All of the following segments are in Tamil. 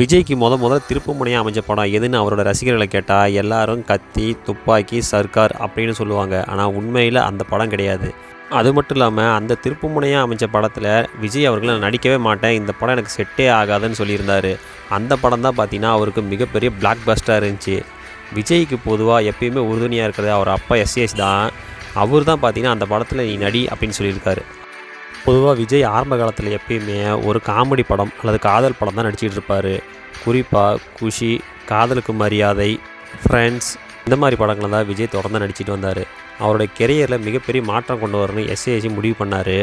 விஜய்க்கு முத முதல்ல திருப்புமுனையாக அமைஞ்ச படம் எதுன்னு அவரோட ரசிகர்களை கேட்டால் எல்லாரும் கத்தி துப்பாக்கி சர்க்கார் அப்படின்னு சொல்லுவாங்க. ஆனால் உண்மையில் அந்த படம் கிடையாது. அது மட்டும் இல்லாமல் அந்த திருப்புமுனையாக அமைஞ்ச படத்தில் விஜய் அவர்கள் நான் நடிக்கவே மாட்டேன். இந்த படம் எனக்கு செட்டே ஆகாதுன்னு சொல்லியிருந்தார். அந்த படம் தான் பார்த்தீங்கன்னா அவருக்கு மிகப்பெரிய பிளாக் பஸ்டாக இருந்துச்சு. விஜய்க்கு பொதுவாக எப்பயுமே உறுதுணையாக இருக்கிறது அவர் அப்பா எஸ்எஸ் தான். அவர் தான் பார்த்தீங்கன்னா அந்த படத்தில் நீ நடி அப்படின்னு சொல்லியிருக்காரு. பொதுவாக விஜய் ஆரம்ப காலத்தில் எப்பயுமே ஒரு காமெடி படம் அல்லது காதல் படம் தான் நடிச்சிட்டு இருப்பார். குறிப்பாக குஷி காதலுக்கு மரியாதை ஃப்ரெண்ட்ஸ் இந்த மாதிரி படங்களை தான் விஜய் தொடர்ந்து நடிச்சிட்டு வந்தார். அவருடைய கெரியரில் மிகப்பெரிய மாற்றம் கொண்டு வரணும்னு எஸ்ஏசி முடிவு பண்ணார்.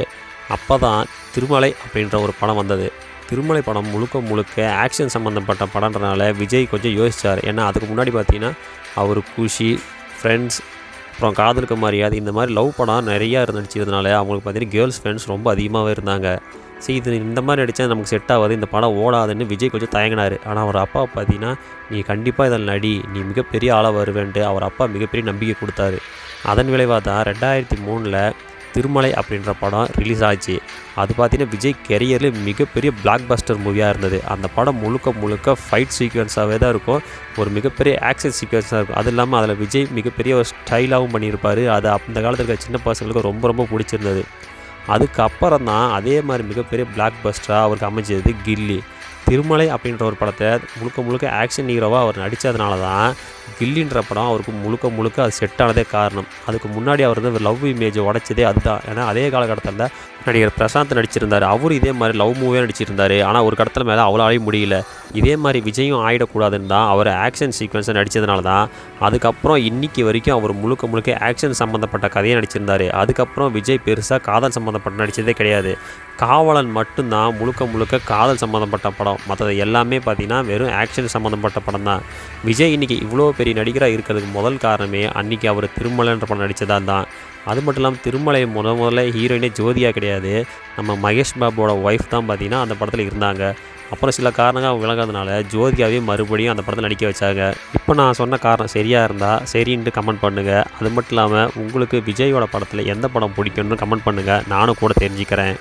அப்போ தான் திருமலை அப்படின்ற ஒரு படம் வந்தது. திருமலை படம் முழுக்க முழுக்க ஆக்ஷன் சம்மந்தப்பட்ட படன்றனால விஜய் கொஞ்சம் யோசிச்சார். ஏன்னா அதுக்கு முன்னாடி பார்த்தீங்கன்னா அவர் குஷி ஃப்ரெண்ட்ஸ் அப்புறம் காதலுக்கு மரியாதை இந்த மாதிரி லவ் படம் நிறையா இருந்து அவங்களுக்கு பார்த்தீங்கன்னா கேர்ள்ஸ் ஃப்ரெண்ட்ஸ் ரொம்ப அதிகமாகவே இருந்தாங்க. சரி இது இந்த மாதிரி நடித்தா நமக்கு செட் ஆகாது. இந்த படம் ஓடாதுன்னு விஜய் கொஞ்சம் தயங்கினார். ஆனால் அவர் அப்பா பார்த்தீங்கன்னா நீ கண்டிப்பாக இதில் நடி. நீ மிகப்பெரிய ஆளாக வருவேன்ட்டு அவர் அப்பா மிகப்பெரிய நம்பிக்கை கொடுத்தாரு. அதன் விளைவாக தான் ரெண்டாயிரத்தி மூணில் திருமலை அப்படின்ற படம் ரிலீஸ் ஆச்சு. அது பார்த்தீங்கன்னா விஜய் கெரியரில் மிகப்பெரிய பிளாக் பஸ்டர் மூவியாக இருந்தது. அந்த படம் முழுக்க முழுக்க ஃபைட் சீக்வன்ஸாகவே தான் இருக்கும். ஒரு மிகப்பெரிய ஆக்ஷன் சீக்வன்ஸாக இருக்கும். அது இல்லாமல் அதில் விஜய் மிகப்பெரிய ஒரு ஸ்டைலாகவும் பண்ணியிருப்பார். அது அந்த காலத்தில் இருக்க சின்ன பசங்களுக்கு ரொம்ப ரொம்ப பிடிச்சிருந்தது. அதுக்கப்புறம் தான் அதே மாதிரி மிகப்பெரிய பிளாக் பஸ்டராக அவருக்கு அமைஞ்சது கில்லி. திருமலை அப்படின்ற ஒரு படத்தை முழுக்க முழுக்க ஆக்ஷன் ஹீரோவாக அவர் நடித்ததுனால தான் கில்லின்ற படம் அவருக்கு முழுக்க முழுக்க அது செட் ஆனதே காரணம். அதுக்கு முன்னாடி அவர் வந்து லவ் இமேஜை உடைச்சதே அதுதான். ஏன்னா அதே காலகட்டத்தில் நடிகர் பிரசாந்த் நடிச்சிருந்தார். அவரும் இதே மாதிரி லவ் மூவியாக நடிச்சிருந்தார். ஆனால் ஒரு கடத்தில் மேலே அவ்வளோ முடியல. இதே மாதிரி விஜயும் ஆயிடக்கூடாதுன்னு தான் அவர் ஆக்ஷன் சீக்வன்ஸை நடித்ததுனால தான். அதுக்கப்புறம் இன்னைக்கு வரைக்கும் அவர் முழுக்க முழுக்க ஆக்ஷன் சம்மந்தப்பட்ட கதையை நடிச்சிருந்தார். அதுக்கப்புறம் விஜய் பெருசாக காதல் சம்மந்தப்பட்ட நடித்ததே கிடையாது. காவலன் மட்டும்தான் முழுக்க முழுக்க காதல் சம்மந்தப்பட்ட படம். மற்றது எல்லாமே பார்த்தீங்கன்னா வெறும் ஆக்ஷன் சம்மந்தப்பட்ட படம் தான். விஜய் இன்னைக்கு இவ்வளோ பெரிய நடிகராக இருக்கிறதுக்கு முதல் காரணமே அன்றைக்கி அவர் திருமலைன்ற படம் நடித்ததா தான். அது மட்டும் இல்லாமல் திருமலை முத முதல்ல ஹீரோயினே ஜோதியா கிடையாது. நம்ம மகேஷ் பாபுவோட ஒய்ஃப் தான் பார்த்தீங்கன்னா அந்த படத்தில் இருந்தாங்க. அப்புறம் சில காரணங்கள் அவங்க விளங்காதனால ஜோதியாவே மறுபடியும் அந்த படத்தில் நடிக்க வச்சாங்க. இப்போ நான் சொன்ன காரணம் சரியாக இருந்தால் சரின்ட்டு கமெண்ட் பண்ணுங்கள் அது மட்டும் இல்லாமல் உங்களுக்கு விஜயோட படத்தில் எந்த படம் பிடிக்கும்னு கமெண்ட் பண்ணுங்கள் நானும் கூட தெரிஞ்சுக்கிறேன்.